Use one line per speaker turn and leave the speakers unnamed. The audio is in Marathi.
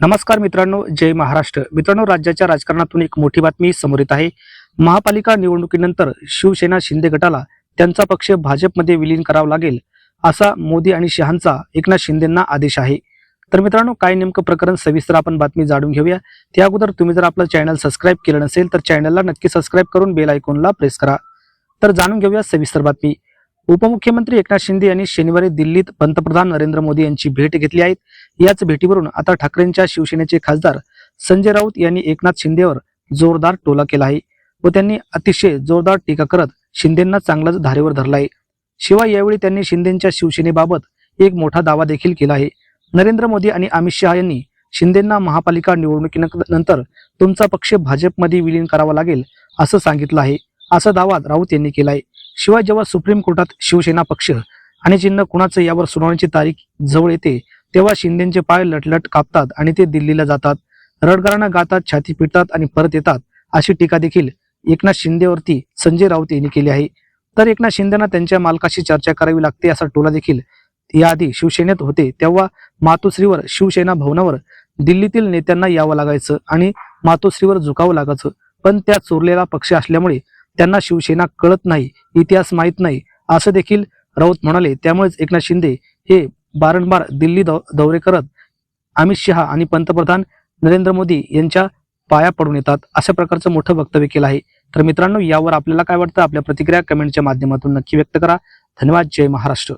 नमस्कार मित्रांनो जय महाराष्ट्र. मित्रांनो राज्याच्या राजकारणातून एक मोठी बातमी समोर येत आहे. महापालिका निवडणुकीनंतर शिवसेना शिंदे गटाला त्यांचा पक्ष भाजपमध्ये विलीन करावा लागेल असा मोदी आणि शहांचा एकनाथ शिंदेंना आदेश आहे. तर मित्रांनो काय नेमकं प्रकरण सविस्तर आपण बातमी जाणून घेऊया. त्या अगोदर तुम्ही जर आपलं चॅनल सबस्क्राईब केलं नसेल तर चॅनलला नक्की सबस्क्राईब करून बेल आयकॉनला प्रेस करा. तर जाणून घेऊया सविस्तर बातमी. उपमुख्यमंत्री एकनाथ शिंदे यांनी शनिवारी दिल्लीत पंतप्रधान नरेंद्र मोदी यांची भेट घेतली आहे. याच भेटीवरून आता ठाकरेंच्या शिवसेनेचे खासदार संजय राऊत यांनी एकनाथ शिंदेवर जोरदार टोला केला आहे व त्यांनी अतिशय जोरदार टीका करत शिंदेंना चांगलाच धारेवर धरला आहे शिवाय यावेळी त्यांनी शिंदेच्या शिवसेनेबाबत एक मोठा दावा देखील केला आहे. नरेंद्र मोदी आणि अमित शहा यांनी शिंदेंना महापालिका निवडणुकीनंतर तुमचा पक्ष भाजपमध्ये विलीन करावा लागेल असं सांगितलं आहे. असा दावा राऊत यांनी केला आहे शिवाय जेव्हा सुप्रीम कोर्टात शिवसेना पक्ष आणि चिन्ह कुणाचं यावर सुनावणीची तारीख जवळ येते तेव्हा शिंदेचे पाय लटलट कापतात आणि ते दिल्लीला जातात. रडगारांना गातात छाती पिटतात आणि परत येतात अशी टीका देखील एकनाथ शिंदेवरती संजय राऊत यांनी केली आहे. तर एकनाथ शिंदेना त्यांच्या मालकाशी चर्चा करावी लागते असा टोला देखील याआधी शिवसेनेत होते तेव्हा मातोश्रीवर शिवसेना भवनावर दिल्लीतील नेत्यांना यावं लागायचं आणि मातोश्रीवर झुकावं लागायचं. पण त्या चोरलेला पक्ष असल्यामुळे त्यांना शिवसेना कळत नाही इतिहास माहीत नाही असं देखील राऊत म्हणाले. त्यामुळेच एकनाथ शिंदे हे बारंबार दिल्ली दौ दौरे करत अमित शहा आणि पंतप्रधान नरेंद्र मोदी यांच्या पाया पडून येतात अशा प्रकारचं मोठं वक्तव्य केलं आहे. तर मित्रांनो यावर आपल्याला काय वाटतं? आपल्या प्रतिक्रिया कमेंटच्या माध्यमातून नक्की व्यक्त करा. धन्यवाद. जय महाराष्ट्र.